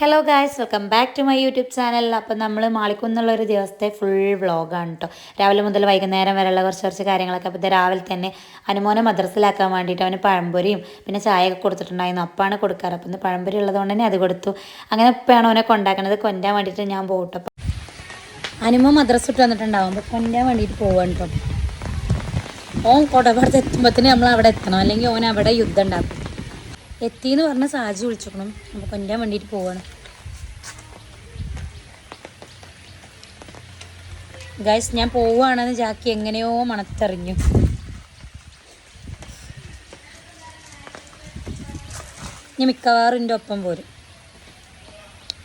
Hello guys welcome back to my YouTube channel അപ്പം നമ്മൾ മാളിക്കുന്നുള്ള ഒരു ദിവസത്തെ ഫുൾ വ്ളോഗാണ് കേട്ടോ രാവിലെ മുതൽ വൈകുന്നേരം വരെയുള്ള കുറച്ച് കുറച്ച് കാര്യങ്ങളൊക്കെ. അപ്പോൾ രാവിലെ തന്നെ അനുമോനെ മദ്രസിലാക്കാൻ വേണ്ടിയിട്ട് അവന് പഴംപൊരിയും പിന്നെ ചായയൊക്കെ കൊടുത്തിട്ടുണ്ടായിരുന്നു. അപ്പാണ് കൊടുക്കാറ്. അപ്പം ഇന്ന് പഴംപൊരി ഉള്ളതുകൊണ്ട് തന്നെ അത് കൊടുത്തു. അങ്ങനെ ഇപ്പോഴാണ് അവനെ കൊണ്ടാക്കണത്. കൊണ്ടാൻ വേണ്ടിയിട്ട് ഞാൻ പോകട്ടെ അനുമോ മദ്രസ ഇട്ട് വന്നിട്ടുണ്ടാവും. അപ്പോൾ കൊണ്ടാൻ വേണ്ടിയിട്ട് പോവാണ് കേട്ടോ ഓൻ കൊടപാടത്ത് എത്തുമ്പോഴത്തേന് നമ്മൾ അവിടെ എത്തണം. അല്ലെങ്കിൽ ഓൻ അവിടെ യുദ്ധം ഉണ്ടാക്കും. എത്തിന്ന് പറഞ്ഞ സാജി വിളിച്ചോക്കണം. അപ്പോൾ കൊല്ലാൻ വേണ്ടിയിട്ട് പോവാണ്. ഗൈസ് ഞാൻ പോവുകയാണെന്ന് ജാക്കി എങ്ങനെയോ മണത്തെറിഞ്ഞു. ഞാൻ മിക്കവാറും എന്റെ ഒപ്പം പോരും.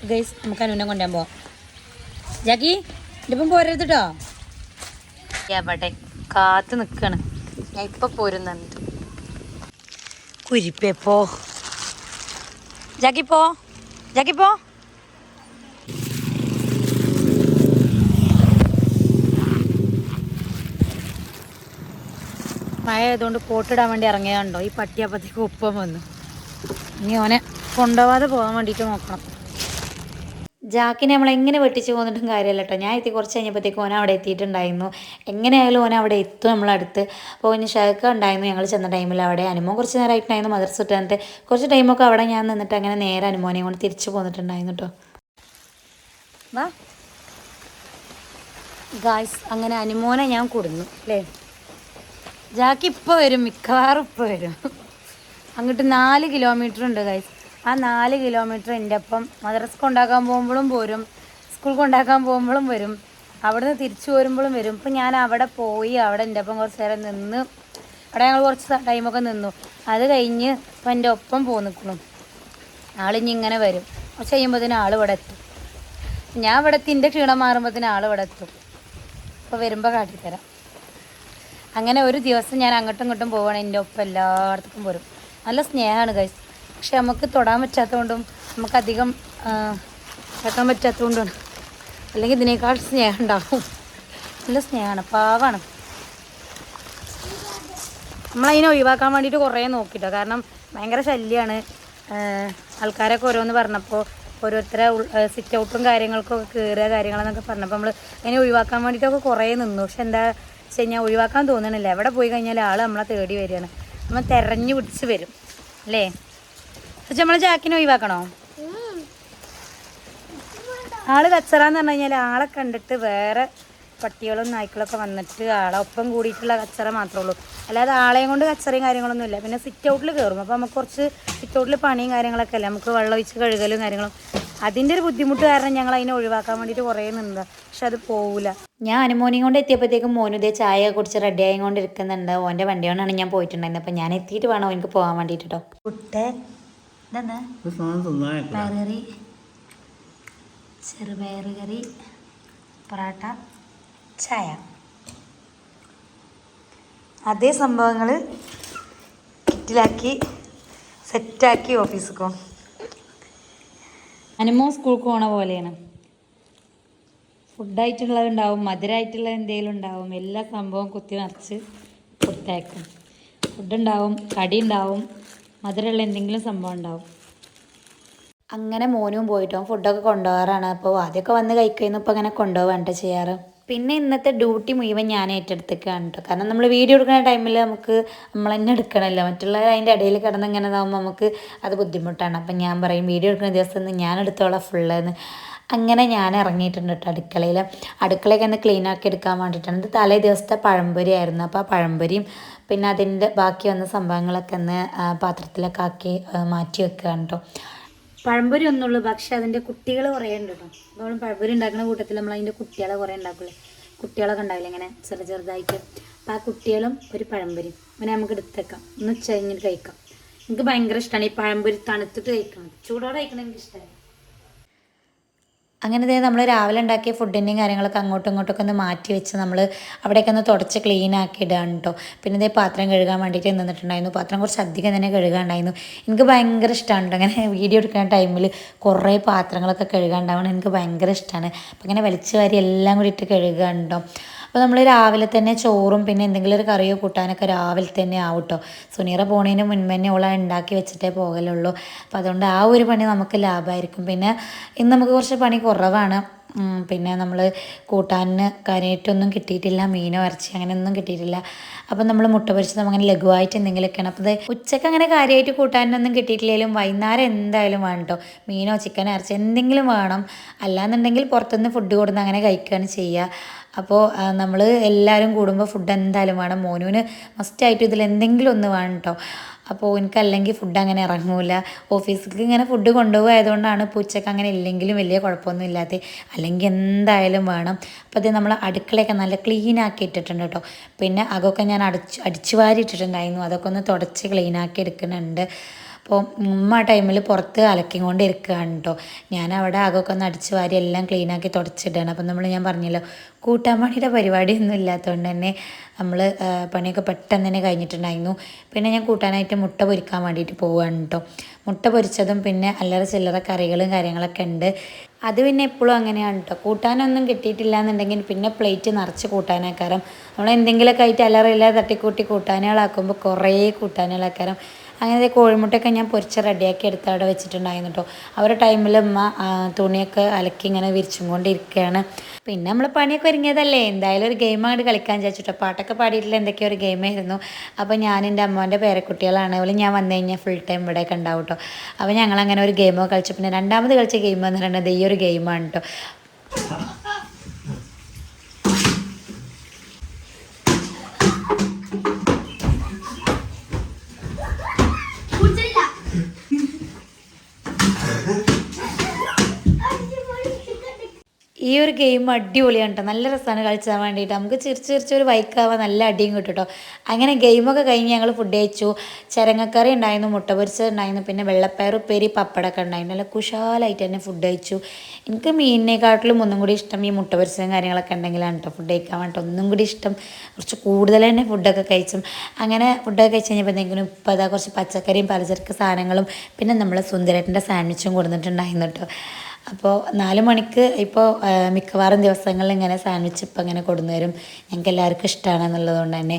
ഗൈസ് നമുക്ക് അനുവിനെ കൊണ്ടുപോകാൻ പോവാം. ജാക്കി എന്റെ ഒപ്പം പോരരുത് കേട്ടോ പാട്ടെ കാത്ത് നിൽക്കണം ഞാൻ ഇപ്പം പോരുന്നുണ്ട്. കുരിപ്പേ പോ. ജാക്കി പോ. ജാക്കി പോ. മഴ ആയതുകൊണ്ട് കോട്ടിടാൻ വേണ്ടി ഇറങ്ങിയതുണ്ടോ ഈ പട്ടിയപ്പത്തേക്ക് ഉപ്പം വന്നു. ഇനി ഓനെ കൊണ്ടുപോവാതെ പോകാൻ വേണ്ടിയിട്ട് നോക്കണം. ജാക്കിനെ നമ്മൾ എങ്ങനെ വെട്ടിച്ച് പോന്നിട്ടും കാര്യമല്ല കേട്ടോ. ഞാൻ എത്തി കുറച്ച് കഴിഞ്ഞപ്പോഴത്തേക്ക് ഓൻ അവിടെ എത്തിയിട്ടുണ്ടായിരുന്നു. എങ്ങനെയായാലും ഓൻ അവിടെ എത്തും നമ്മളടുത്ത് അപ്പോൾ ഓന് ഷേക്ക ഉണ്ടായിരുന്നു. ഞങ്ങൾ ചെന്ന ടൈമിൽ അവിടെ അനുമോ കുറച്ച് നേരമായിട്ടുണ്ടായിരുന്നു. മദർസ് ഇട്ട് തന്നിട്ട് കുറച്ച് ടൈമൊക്കെ അവിടെ ഞാൻ നിന്നിട്ട് അങ്ങനെ നേരെ അനുമോനെ കൊണ്ട് തിരിച്ചു പോന്നിട്ടുണ്ടായിരുന്നു കേട്ടോ. ഗായ്സ് അങ്ങനെ അനുമോനെ ഞാൻ കൊടുന്നു അല്ലേ? ജാക്കി ഇപ്പോൾ വരും. മിക്കവാറും ഇപ്പോൾ വരും. അങ്ങോട്ട് നാല് കിലോമീറ്റർ ഉണ്ട് ഗൈസ് ആ നാല് കിലോമീറ്റർ എന്റെ അപ്പം മദ്രസ് കൊണ്ടാക്കാൻ പോകുമ്പോഴും പോരും സ്കൂൾ കൊണ്ടാക്കാൻ പോകുമ്പോഴും വരും. അവിടെ നിന്ന് തിരിച്ചു വരുമ്പോഴും വരും. ഇപ്പം ഞാൻ അവിടെ പോയി അവിടെ എന്റെ ഒപ്പം കുറച്ച് നേരം നിന്ന് അവിടെ ഞങ്ങൾ കുറച്ച് ടൈമൊക്കെ നിന്നു. അത് കഴിഞ്ഞ് ഇപ്പം എന്റെ ഒപ്പം പോന്നിക്കണം. നിൽക്കണം ആളിഞ്ഞി ഇങ്ങനെ വരും. കുറച്ച് കഴിയുമ്പോഴത്തേനും ആൾ ഇവിടെ എത്തും. ഞാൻ ഇവിടെ എത്തി എന്റെ ക്ഷീണം മാറുമ്പോഴത്തേനും ആൾ ഇവിടെ എത്തും. അപ്പോൾ വരുമ്പോൾ കാട്ടിത്തരാം. അങ്ങനെ ഒരു ദിവസം ഞാൻ അങ്ങോട്ടും ഇങ്ങോട്ടും പോവാണ്. എന്റെ ഒപ്പം എല്ലായിടത്തും വരും നല്ല സ്നേഹമാണ് ഗൈസ് പക്ഷെ നമുക്ക് തൊടാൻ പറ്റാത്തതുകൊണ്ടും നമുക്കധികം കേൾക്കാൻ പറ്റാത്തതുകൊണ്ടാണ് അല്ലെങ്കിൽ ഇതിനേക്കാൾ സ്നേഹം ഉണ്ടാവും. നല്ല സ്നേഹമാണ് പാവാണ്. നമ്മളതിനെ ഒഴിവാക്കാൻ വേണ്ടിയിട്ട് കുറേ നോക്കിയിട്ടോ കാരണം ഭയങ്കര ശല്യമാണ് ആൾക്കാരൊക്കെ ഓരോന്ന് പറഞ്ഞപ്പോൾ ഓരോരുത്തരെ സിറ്റ് ഔട്ടും കാര്യങ്ങൾക്കൊക്കെ കയറുക കാര്യങ്ങളെന്നൊക്കെ പറഞ്ഞപ്പോൾ നമ്മൾ അതിനെ ഒഴിവാക്കാൻ വേണ്ടിയിട്ടൊക്കെ കുറേ നിന്നു. പക്ഷെ എന്താ വെച്ച് കഴിഞ്ഞാൽ ഒഴിവാക്കാൻ തോന്നണില്ല. എവിടെ പോയി കഴിഞ്ഞാൽ ആൾ നമ്മളെ തേടി വരികയാണ്. നമ്മൾ തെരഞ്ഞു പിടിച്ച് വരും. അല്ലേ? പക്ഷെ നമ്മൾ ജാക്കിനെ ഒഴിവാക്കണോ? ആൾ കച്ചറാന്ന് പറഞ്ഞു കഴിഞ്ഞാൽ ആളെ കണ്ടിട്ട് വേറെ പട്ടികളും നായ്ക്കളൊക്കെ വന്നിട്ട് ആളെ ഒപ്പം കൂടിയിട്ടുള്ള കച്ചറ മാത്രമേ ഉള്ളൂ. അല്ലാതെ ആളെയും കൊണ്ട് കച്ചറയും കാര്യങ്ങളൊന്നും ഇല്ല. പിന്നെ സിറ്റ് ഔട്ടിൽ കയറും അപ്പോൾ നമുക്ക് കുറച്ച് സിറ്റ് ഔട്ടിൽ പണിയും കാര്യങ്ങളൊക്കെ അല്ലേ? നമുക്ക് വെള്ളം ഒഴിച്ച് കഴുകലും കാര്യങ്ങളും. അതിന്റെ ഒരു ബുദ്ധിമുട്ട് കാരണം ഞങ്ങൾ അതിനെ ഒഴിവാക്കാൻ വേണ്ടിയിട്ട് കുറേ നിന്നത്. പക്ഷെ അത് പോവില്ല ഞാൻ അനുമോനെയും കൊണ്ട് എത്തിയപ്പോഴത്തേക്കും മോനു ഇതേ ചായ കുടിച്ച് റെഡി ആയി കൊണ്ട് ഇരിക്കുന്നുണ്ട് ഓന്റെ വണ്ടി കൊണ്ടാണ് ഞാൻ പോയിട്ടുണ്ടായിരുന്നത്. അപ്പം ഞാൻ എത്തിയിട്ട് വേണം എനിക്ക് പോകാൻ വേണ്ടിയിട്ട് കുട്ടെ ഇതെന്താ? പയറുകറി ചെറുപയർ കറി പൊറാട്ട ചായ. അതേ സംഭവങ്ങൾ കിറ്റിലാക്കി സെറ്റാക്കി ഓഫീസിൽ പോകും അനുമോ സ്കൂൾക്ക് പോണ പോലെയാണ്. ഫുഡായിട്ടുള്ളത് ഉണ്ടാവും മധുരമായിട്ടുള്ള എന്തെങ്കിലും ഉണ്ടാവും എല്ലാ സംഭവവും കുത്തി നിറച്ച് കൊടുത്തയക്കും. ഫുഡുണ്ടാവും കടി ഉണ്ടാവും മധുരമുള്ള എന്തെങ്കിലും സംഭവം ഉണ്ടാവും. അങ്ങനെ മോനും പോയിട്ടും ഫുഡൊക്കെ കൊണ്ടുപോകാറാണ്. അപ്പോൾ ആദ്യമൊക്കെ വന്ന് കഴിക്കുന്നു ഇപ്പോൾ അങ്ങനെ കൊണ്ടുപോകാണ്ട് ചെയ്യാറ്. പിന്നെ ഇന്നത്തെ ഡ്യൂട്ടി മുഴുവൻ ഞാൻ ഏറ്റെടുത്തേക്കാണ് കേട്ടോ കാരണം നമ്മൾ വീഡിയോ എടുക്കുന്ന ടൈമിൽ നമുക്ക് നമ്മൾ തന്നെ എടുക്കണമല്ലോ മറ്റുള്ളവർ അതിന്റെ ഇടയിൽ കിടന്ന് ഇങ്ങനെ ഇതാകുമ്പോൾ നമുക്ക് അത് ബുദ്ധിമുട്ടാണ്. അപ്പം ഞാൻ പറയും വീഡിയോ എടുക്കുന്ന ദിവസം ഒന്ന് ഞാൻ എടുത്തോളാം ഫുള്ളെന്ന്. അങ്ങനെ ഞാൻ ഇറങ്ങിയിട്ടുണ്ട് കേട്ടോ അടുക്കളയിൽ അടുക്കളയൊക്കെ ഒന്ന് ക്ലീൻ ആക്കി എടുക്കാൻ വേണ്ടിയിട്ടാണ്. ഇത് തലേ ദിവസത്തെ പഴംപൊരി ആയിരുന്നു. അപ്പോൾ ആ പഴംപൊരിയും പിന്നെ അതിന്റെ ബാക്കി വന്ന സംഭവങ്ങളൊക്കെ ഒന്ന് പാത്രത്തിലൊക്കെ ആക്കി മാറ്റി വെക്കുകയാണ് കേട്ടോ പഴംപൊരി ഒന്നുള്ളൂ പക്ഷേ അതിന്റെ കുട്ടികൾ കുറേ ഉണ്ട് കേട്ടോ. നമ്മൾ പഴംപൊരി ഉണ്ടാക്കുന്ന കൂട്ടത്തിൽ നമ്മൾ അതിന്റെ കുട്ടികളെ കുറേ ഉണ്ടാക്കില്ലേ കുട്ടികളൊക്കെ ഉണ്ടാവില്ല ഇങ്ങനെ ചെറു ചെറുതായിട്ട്. അപ്പം ആ കുട്ടികളും ഒരു പഴംപൊരി. അങ്ങനെ നമുക്ക് എടുത്തേക്കാം ഒന്ന് ഉച്ച കഴിഞ്ഞിട്ട് കഴിക്കാം. എനിക്ക് ഭയങ്കര ഇഷ്ടമാണ് ഈ പഴംപൊരി തണുത്തിട്ട് കഴിക്കണം ചൂടോടെ കഴിക്കണം എനിക്ക് ഇഷ്ടമായി അങ്ങനെ നമ്മൾ രാവിലെ ഉണ്ടാക്കിയ ഫുഡിന്റെയും കാര്യങ്ങളൊക്കെ അങ്ങോട്ടും ഇങ്ങോട്ടൊക്കെ ഒന്ന് മാറ്റി വെച്ച് നമ്മൾ അവിടെയൊക്കെ ഒന്ന് തുടച്ച് ക്ലീൻ ആക്കി ഇടാണ് കേട്ടോ പിന്നെ ഇതേ പാത്രം കഴുകാൻ വേണ്ടിയിട്ട് നിന്നിട്ടുണ്ടായിരുന്നു. പാത്രം കുറച്ച് അധികം തന്നെ കഴുകാണ്ടായിരുന്നു. എനിക്ക് ഭയങ്കര ഇഷ്ടമാണ് അങ്ങനെ വീഡിയോ എടുക്കുന്ന ടൈമിൽ കുറേ പാത്രങ്ങളൊക്കെ കഴുകാണ്ടാവണം. എനിക്ക് ഭയങ്കര ഇഷ്ടമാണ് അപ്പം ഇങ്ങനെ വലിച്ചു വാരി എല്ലാം കൂടി ഇട്ട് കഴുകാണ്ടോ അപ്പോൾ നമ്മൾ രാവിലെ തന്നെ ചോറും പിന്നെ എന്തെങ്കിലും ഒരു കറിയോ കൂട്ടാനൊക്കെ രാവിലെ തന്നെ ആവും സുനീറ പോണേന് മുൻപ് തന്നെ ഓള ഉണ്ടാക്കി വെച്ചിട്ടേ പോകലുള്ളൂ. അപ്പോൾ അതുകൊണ്ട് ആ ഒരു പണി നമുക്ക് ലാഭമായിരിക്കും പിന്നെ ഇന്ന് നമുക്ക് കുറച്ച് പണി കുറവാണ്. പിന്നെ നമ്മൾ കൂട്ടാനിന് കാര്യമായിട്ടൊന്നും കിട്ടിയിട്ടില്ല. മീനോ ഇറച്ചി അങ്ങനെയൊന്നും കിട്ടിയിട്ടില്ല. അപ്പം നമ്മൾ മുട്ട പൊരിച്ചത് അങ്ങനെ ലഘുവായിട്ട് എന്തെങ്കിലുമൊക്കെയാണ്. അപ്പോൾ ഉച്ചയ്ക്ക് അങ്ങനെ കാര്യമായിട്ട് കൂട്ടാനൊന്നും കിട്ടിയിട്ടില്ലെങ്കിലും വൈകുന്നേരം എന്തായാലും വേണം കേട്ടോ മീനോ ചിക്കനോ ഇറച്ചി എന്തെങ്കിലും വേണം. അല്ലാന്നുണ്ടെങ്കിൽ പുറത്തുനിന്ന് ഫുഡ് കൊടുത്ത് അങ്ങനെ കഴിക്കുകയാണ് ചെയ്യുക അപ്പോൾ നമ്മൾ എല്ലാവരും കൂടുമ്പോൾ ഫുഡ് എന്തായാലും വേണം. മോനുവിന് മസ്റ്റായിട്ട് ഇതിൽ എന്തെങ്കിലും ഒന്ന് വേണം കേട്ടോ അപ്പോൾ എനിക്ക് അല്ലെങ്കിൽ ഫുഡ് അങ്ങനെ ഇറങ്ങൂല. ഓഫീസിലേക്ക് ഇങ്ങനെ ഫുഡ് കൊണ്ടുപോയതുകൊണ്ടാണ് ഇപ്പോൾ ഉച്ചയ്ക്ക് അങ്ങനെ ഇല്ലെങ്കിലും വലിയ കുഴപ്പമൊന്നും ഇല്ലാത്ത അല്ലെങ്കിൽ എന്തായാലും വേണം. അപ്പോൾ അത് നമ്മൾ അടുക്കളയൊക്കെ നല്ല ക്ലീൻ ആക്കി ഇട്ടിട്ടുണ്ട് കേട്ടോ പിന്നെ അതൊക്കെ ഞാൻ അടിച്ച് അടിച്ചു വാരി ഇട്ടിട്ടുണ്ടായിരുന്നു. അതൊക്കെ ഒന്ന് തുടച്ച് ക്ലീൻ ആക്കി എടുക്കുന്നുണ്ട്. അപ്പോൾ ഉമ്മ ആ ടൈമിൽ പുറത്ത് അലക്കിക്കൊണ്ട് ഇരിക്കുകയാണ് കേട്ടോ ഞാൻ അവിടെ ആകൊക്കെ ഒന്ന് അടിച്ച് വാരി എല്ലാം ക്ലീനാക്കി തുടച്ചിട്ടാണ് അപ്പം നമ്മൾ ഞാൻ പറഞ്ഞല്ലോ കൂട്ടാൻ കൂട്ടാമ്പണിയുടെ പരിപാടിയൊന്നും ഇല്ലാത്തതുകൊണ്ട് തന്നെ നമ്മൾ പണിയൊക്കെ പെട്ടെന്ന് തന്നെ കഴിഞ്ഞിട്ടുണ്ടായിരുന്നു. പിന്നെ ഞാൻ കൂട്ടാനായിട്ട് മുട്ട പൊരിക്കാൻ വേണ്ടിയിട്ട് പോവുകയാണ് കേട്ടോ മുട്ട പൊരിച്ചതും പിന്നെ അല്ലറ ചില്ലറ കറികളും കാര്യങ്ങളൊക്കെ ഉണ്ട്. അത് പിന്നെ എപ്പോഴും അങ്ങനെയാണ് കേട്ടോ കൂട്ടാനൊന്നും കിട്ടിയിട്ടില്ല എന്നുണ്ടെങ്കിൽ പിന്നെ പ്ലേറ്റ് നിറച്ച് കൂട്ടാനാക്കാരം. നമ്മൾ എന്തെങ്കിലുമൊക്കെ ആയിട്ട് അല്ലറയില്ലാതെ തട്ടിക്കൂട്ടി കൂട്ടാനുകളാക്കുമ്പോൾ കുറേ കൂട്ടാനുകളാക്കാരം. അങ്ങനെ കോഴിമുട്ടയൊക്കെ ഞാൻ പൊരിച്ച റെഡിയാക്കി എടുത്ത് അവിടെ വെച്ചിട്ടുണ്ടായിരുന്നു കേട്ടോ ഒരു ടൈമിൽ ഉമ്മ തുണിയൊക്കെ അലക്കി ഇങ്ങനെ വിരിച്ചും കൊണ്ടിരിക്കുകയാണ് പിന്നെ നമ്മൾ പണിയൊക്കെ ഒരുങ്ങിയതല്ലേ? എന്തായാലും ഒരു ഗെയിം അങ്ങോട്ട് കളിക്കാൻ വിചാരിച്ചിട്ടോ പാട്ടൊക്കെ പാടിയിട്ടുള്ള എന്തൊക്കെയോ ഒരു ഗെയിമായിരുന്നു അപ്പോൾ ഞാൻ എന്റെ അമ്മേന്റെ പേരക്കുട്ടികളാണ്. അതുപോലെ ഞാൻ വന്നു കഴിഞ്ഞാൽ ഫുൾ ടൈം ഇവിടെയൊക്കെ ഉണ്ടാവും കേട്ടോ അപ്പോൾ ഞങ്ങളങ്ങനെ ഒരു ഗെയിമൊക്കെ കളിച്ചു. പിന്നെ രണ്ടാമത് കളിച്ച ഗെയിം എന്ന് പറയുന്നത് ഈ ഒരു ഗെയിമാണ് കേട്ടോ ഒരു ഗെയിം അടിപൊളിയാണ് കേട്ടോ നല്ല രസമാണ് കളിച്ചാൻ വേണ്ടിയിട്ട് നമുക്ക് ചിരിച്ച് ചിരിച്ചൊരു വൈക്കാവാൻ നല്ല അടിയും കിട്ടും കേട്ടോ അങ്ങനെ ഗെയിമൊക്കെ കഴിഞ്ഞ് ഞങ്ങൾ ഫുഡ് കഴിച്ചു. ചരങ്ങക്കറി ഉണ്ടായിരുന്നു മുട്ട പൊരിച്ചത് ഉണ്ടായിരുന്നു പിന്നെ വെള്ളപ്പയർ ഉപ്പേരി പപ്പടമൊക്കെ ഉണ്ടായിരുന്നു. നല്ല കുശാലായിട്ട് തന്നെ ഫുഡ് കഴിച്ചു. എനിക്ക് മീനിനെക്കാട്ടിലും ഒന്നും കൂടി ഇഷ്ടം ഈ മുട്ട പൊരിച്ചതും കാര്യങ്ങളൊക്കെ ഉണ്ടെങ്കിലാണ് കേട്ടോ ഫുഡ് കഴിക്കാൻ വേണ്ടിയിട്ട് ഒന്നും കൂടി ഇഷ്ടം. കുറച്ച് കൂടുതൽ തന്നെ ഫുഡൊക്കെ കഴിച്ചും. അങ്ങനെ ഫുഡൊക്കെ കഴിച്ച് കഴിഞ്ഞപ്പോഴത്തേക്കും ഇപ്പോൾ അതാ കുറച്ച് പച്ചക്കറിയും പലചരക്ക് സാധനങ്ങളും പിന്നെ നമ്മൾ സുന്ദരേട്ടന്റെ സാൻഡ്വിച്ചും കൊടുത്തിട്ടുണ്ടായിരുന്നു കേട്ടോ അപ്പോൾ നാല് മണിക്ക് ഇപ്പോൾ മിക്കവാറും ദിവസങ്ങളിൽ ഇങ്ങനെ സാൻഡ്വിച്ച് ഇപ്പം ഇങ്ങനെ കൊടുന്നു തരും ഞങ്ങൾക്ക് എല്ലാവർക്കും ഇഷ്ടമാണ് എന്നുള്ളതുകൊണ്ട് തന്നെ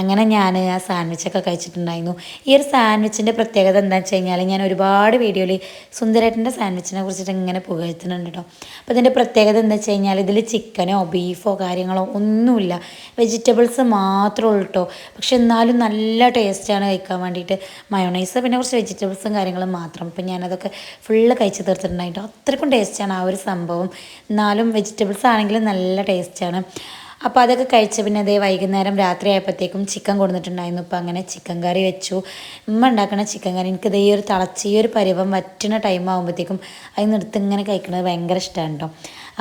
അങ്ങനെ ഞാൻ ആ സാൻഡ്വിച്ചൊക്കെ കഴിച്ചിട്ടുണ്ടായിരുന്നു. ഈ ഒരു സാൻഡ്വിച്ചിന്റെ പ്രത്യേകത എന്താണെന്ന് വെച്ച് കഴിഞ്ഞാൽ ഞാൻ ഒരുപാട് വീഡിയോയിൽ സുന്ദരേട്ടന്റെ സാൻഡ്വിച്ചിനെ കുറിച്ചിട്ട് ഇങ്ങനെ പുകഴ്ത്തുന്നുണ്ട് കേട്ടോ. അപ്പോൾ ഇതിന്റെ പ്രത്യേകത എന്താ വെച്ച് കഴിഞ്ഞാൽ ഇതിൽ ചിക്കനോ ബീഫോ കാര്യങ്ങളോ ഒന്നുമില്ല. വെജിറ്റബിൾസ് മാത്രമേ ഉള്ളൂ കേട്ടോ. പക്ഷെ എന്നാലും നല്ല ടേസ്റ്റാണ് കഴിക്കാൻ വേണ്ടിയിട്ട്. മയോണൈസ് പിന്നെ കുറച്ച് വെജിറ്റബിൾസും കാര്യങ്ങളും മാത്രം. അപ്പം ഞാനതൊക്കെ ഫുള്ള് കഴിച്ച് തീർത്തിട്ടുണ്ടായിട്ടോ. അത്രയ്ക്കും ടേസ്റ്റാണ്. ആ ഒരു സംഭവം. എന്നാലും വെജിറ്റബിൾസ് ആണെങ്കിലും നല്ല ടേസ്റ്റാണ്. അപ്പോൾ അതൊക്കെ കഴിച്ച് പിന്നെ അതേ വൈകുന്നേരം രാത്രി ആയപ്പോഴത്തേക്കും ചിക്കൻ കൊടുത്തിട്ടുണ്ടായിരുന്നു ഇപ്പം അങ്ങനെ ചിക്കൻ കറി വെച്ചു. ഉമ്മ ഉണ്ടാക്കുന്ന ചിക്കൻ കറി. എനിക്ക് ഈ ഒരു തിളച്ച് ഈ ഒരു പരുവം വറ്റുന്ന ടൈം ആകുമ്പോഴത്തേക്കും അതിൽ നിർത്തി ഇങ്ങനെ കഴിക്കുന്നത് ഭയങ്കര ഇഷ്ടമാണ് കേട്ടോ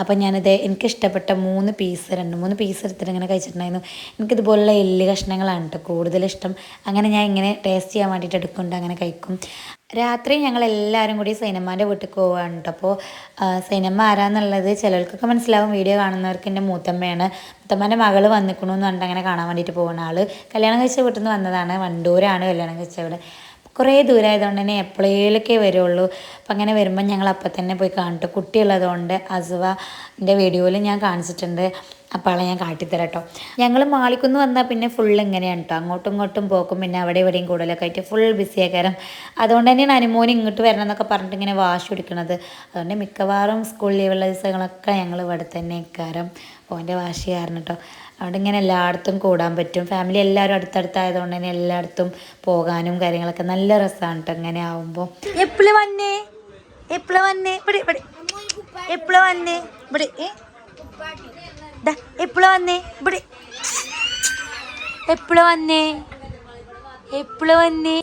അപ്പോൾ ഞാനിത് എനിക്ക് ഇഷ്ടപ്പെട്ട മൂന്ന് പീസ് രണ്ട് മൂന്ന് പീസ് എടുത്തിട്ട് ഇങ്ങനെ കഴിച്ചിട്ടുണ്ടായിരുന്നു. എനിക്കിതുപോലുള്ള എല്ല് കഷ്ണങ്ങളാണ് കേട്ടോ കൂടുതലിഷ്ടം അങ്ങനെ ഞാൻ ഇങ്ങനെ ടേസ്റ്റ് ചെയ്യാൻ വേണ്ടിയിട്ട് എടുക്കുന്നുണ്ട്. അങ്ങനെ കഴിക്കും. രാത്രി ഞങ്ങൾ എല്ലാവരും കൂടി സൈനമ്മാന്റെ വീട്ടിൽ പോവുകയാണ് കേട്ടോ അപ്പോൾ സൈനമ്മ ആരാന്നുള്ളത് ചിലർക്കൊക്കെ മനസ്സിലാവും. വീഡിയോ കാണുന്നവർക്ക് എന്റെ മൂത്തമ്മയാണ്. മൂത്തമ്മേന്റെ മകൾ വന്നിക്കണമെന്ന് പറഞ്ഞിട്ട് അങ്ങനെ കാണാൻ വേണ്ടിയിട്ട് പോകുന്ന ആൾ കല്യാണം കഴിച്ച വീട്ടിൽ നിന്ന് വന്നതാണ്. വണ്ടൂരാണ് കല്യാണം കഴിച്ച ഇവിടെ കുറേ ദൂരമായതുകൊണ്ട് തന്നെ എപ്പോഴേലൊക്കെ വരുള്ളൂ. അപ്പം അങ്ങനെ വരുമ്പോൾ ഞങ്ങൾ അപ്പം തന്നെ പോയി കാണിട്ടു കുട്ടിയുള്ളതുകൊണ്ട് അസുവന്റെ വീഡിയോയിൽ ഞാൻ കാണിച്ചിട്ടുണ്ട്. അപ്പോൾ ഞാൻ കാട്ടിത്തരാം കേട്ടോ ഞങ്ങൾ മാളിക്കുന്ന് വന്നാൽ പിന്നെ ഫുൾ ഇങ്ങനെയാണ് കേട്ടോ അങ്ങോട്ടും ഇങ്ങോട്ടും പോക്കും. പിന്നെ അവിടെ ഇവിടെയും കൂടുതലൊക്കെ ആയിട്ട് ഫുൾ ബിസിയാക്കാരം അതുകൊണ്ട് തന്നെയാണ് അനുമോൻ ഇങ്ങോട്ട് വരണം എന്നൊക്കെ പറഞ്ഞിട്ട് ഇങ്ങനെ വാശി പിടിക്കണത്. അതുകൊണ്ട് മിക്കവാറും സ്കൂൾ ലീവുള്ള ദിവസങ്ങളൊക്കെ ഞങ്ങൾ ഇവിടെ തന്നെ ഇക്കാരം ഓന്റെ വാശി കാരണം കേട്ടോ അവിടെ ഇങ്ങനെ എല്ലായിടത്തും കൂടാൻ പറ്റും. ഫാമിലി എല്ലാവരും അടുത്തടുത്തായതുകൊണ്ട് തന്നെ എല്ലായിടത്തും പോകാനും കാര്യങ്ങളൊക്കെ നല്ല രസമാണ് കേട്ടോ ഇങ്ങനെ ആവുമ്പോൾ എപ്പോഴും വന്നേ? എപ്പോഴും വന്നേ? ഇവിടെ ഇവിടെ. എപ്പോഴും വന്നേ? ഇവിടെ എപ്പോഴും വന്നേ? ഇവിടെ. എപ്പോഴും വന്നേ? എപ്പോഴും വന്നേ?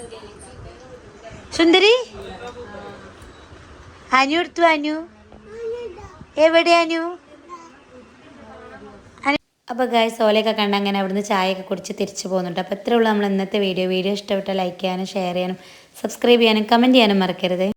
സുന്ദരി? അനു എടുത്തു അനു. എവിടെ അനു? അപ്പോൾ ഗായ് സോലയൊക്കെ കണ്ട് അങ്ങനെ അവിടുന്ന് ചായയൊക്കെ കുടിച്ച് തിരിച്ചു പോകുന്നുണ്ട് അപ്പോൾ ഇത്രയുള്ളൂ നമ്മൾ ഇന്നത്തെ വീഡിയോ വീഡിയോ ഇഷ്ടപ്പെട്ട ലൈക്ക് ചെയ്യാനും ഷെയർ ചെയ്യാനും സബ്സ്ക്രൈബ് ചെയ്യാനും കമന്റ് ചെയ്യാനും മറക്കരുത്.